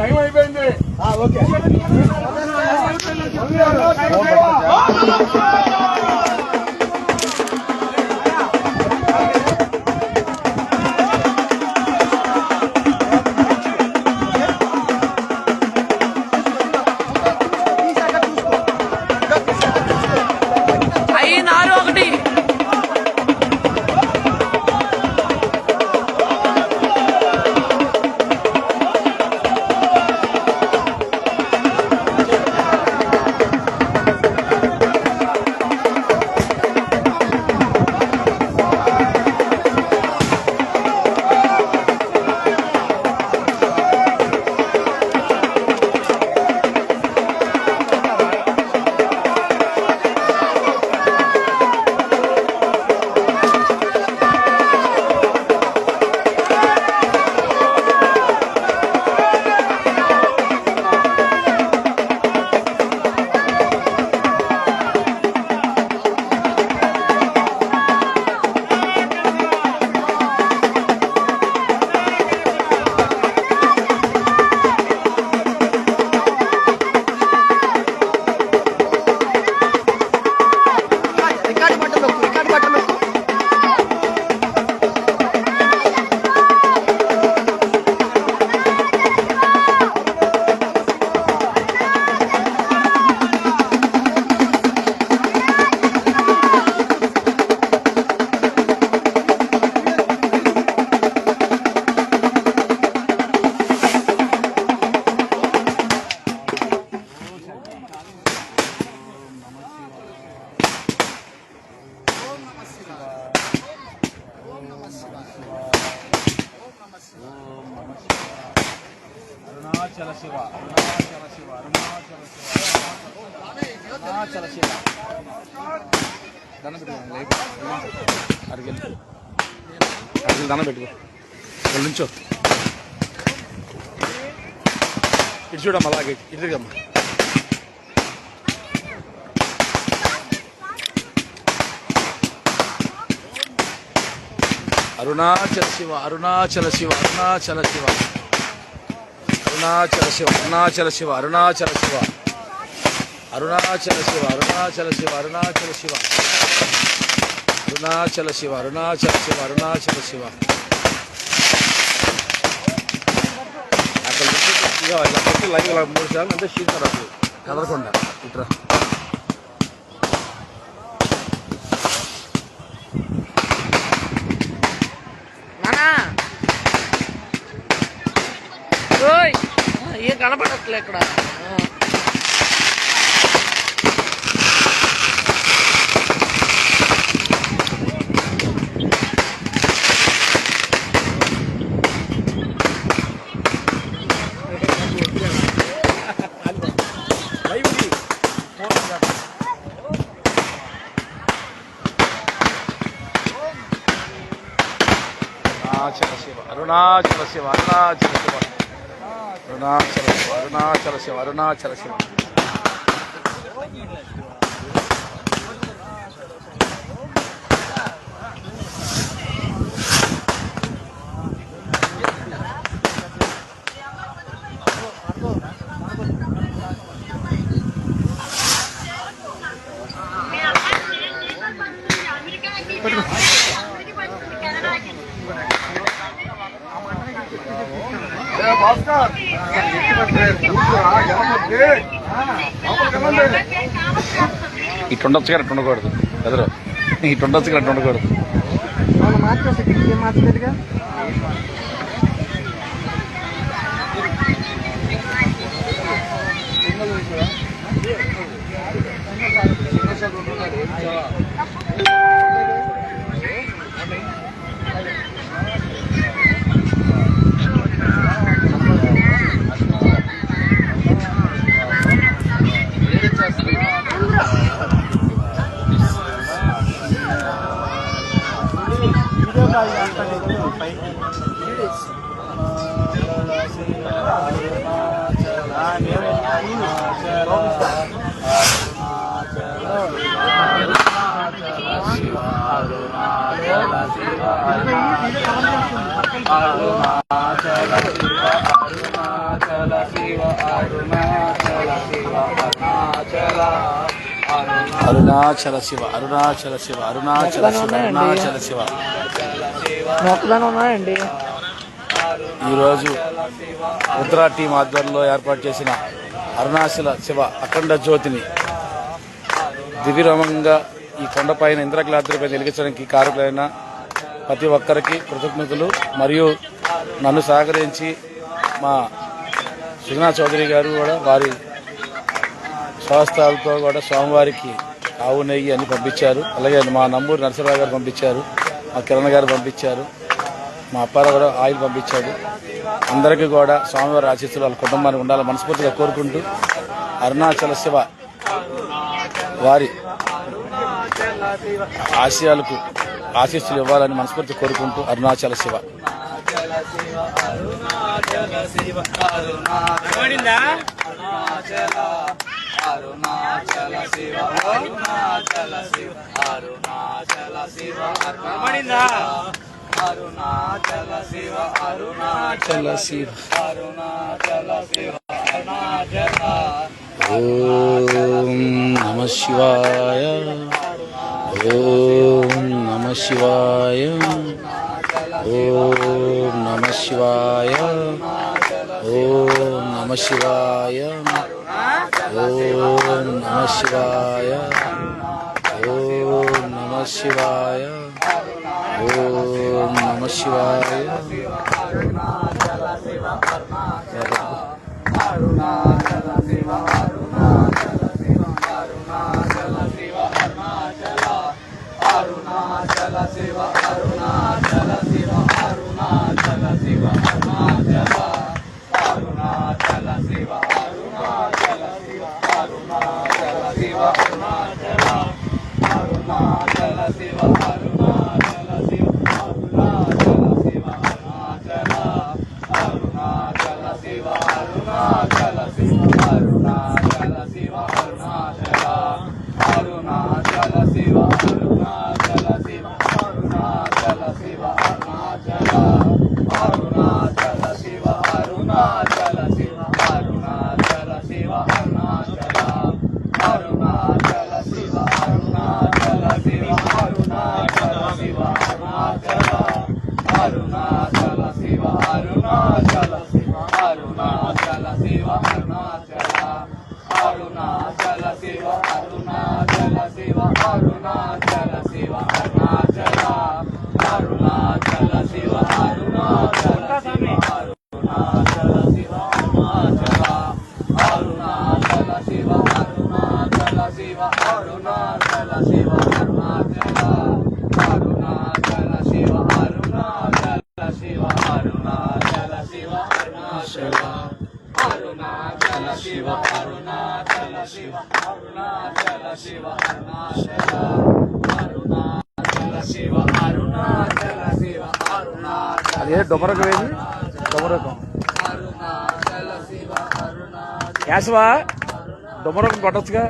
Time అయిపోయింది. Okay. Shiva. Arunachala Shiva Arunachala Shiva Arunachala Shiva దండం పెట్టుకో లేపు అడిగెళ్ళి అడిగి దండం పెట్టుకో ఇక్కడ నుంచో ఇటు చూడమ్మా అలాగే. ఇటు తిరిగమ్మా. అరుణాచల శివ అరుణాచల శివ అరుణాచల శివ. అరుణాచల శివ అరుణాచల శివ అరుణాచల శివ. అరుణాచల శివ అరుణాచల శివ అరుణాచల శివ. అరుణాచల శివ అరుణాచల శివ అరుణాచల శివ. అక్కడ లైవ్ మూడు సార్లు అంటే షీటర్ కదలకుండా. ఇట్రా. ఏం కనపడట్లే ఇక్కడ. அருணாச்சல சிவம் அருணாச்சல ఇటుండొచ్చు కదా ఉండకూడదు ఎదురు. ఇటుండొచ్చు కదా ఉండకూడదు మార్చలేదుగా? కింద అంతా నెక్కింది పైకి అరుణాచల అరుణాచల శివ అరుణాచల శివ అరుణాచల శివ అరుణాచల శివ. ఉన్నాయండి. ఈరోజు రుద్రా టీం ఆధ్వర్యంలో ఏర్పాటు చేసిన అరుణాచల శివ అఖండ జ్యోతిని దివ్యరమంగా ఈ కొండపైన ఇంద్రకలాద్రిపై వెలిగించడానికి కారకులైన ప్రతి ఒక్కరికి కృతజ్ఞతలు. మరియు నన్ను సహకరించి మా సుగుణా చౌదరి గారు కూడా వారి స్వస్థాలతో కూడా స్వామివారికి ఆవు నెయ్యి అని పంపించారు. అలాగే మా నమ్మూరు నరసరావు గారు పంపించారు. మా కిరణ్ గారు పంపించారు. మా అప్పారావు కూడా ఆయిల్ పంపించాడు. అందరికీ కూడా స్వామివారి ఆశీస్సులు వాళ్ళ కుటుంబానికి ఉండాలని మనస్ఫూర్తిగా కోరుకుంటూ అరుణాచల శివ వారి ఆశయాలకు ఆశీస్సులు ఇవ్వాలని మనస్ఫూర్తి కోరుకుంటూ అరుణాచల శివ. అరుణాచల శివ అరుణాచల శివ అరుణాచల శివ అరుణాచల శివ అరుణాచల శివ అరుణాచల శివ. అరుణాచల ఓం నమ శివాయ. ఓం నమ శివాయ. ఓం నమ శివాయ. ఓం నమ శివాయ ఓం నమ శివాయ ఓం నమ శివాయ ఓం నమ శివాయ 都不 అదే డొమరకం ఏది డొమరకం. యాసవా డొమరకం కొట్టచ్చుగా.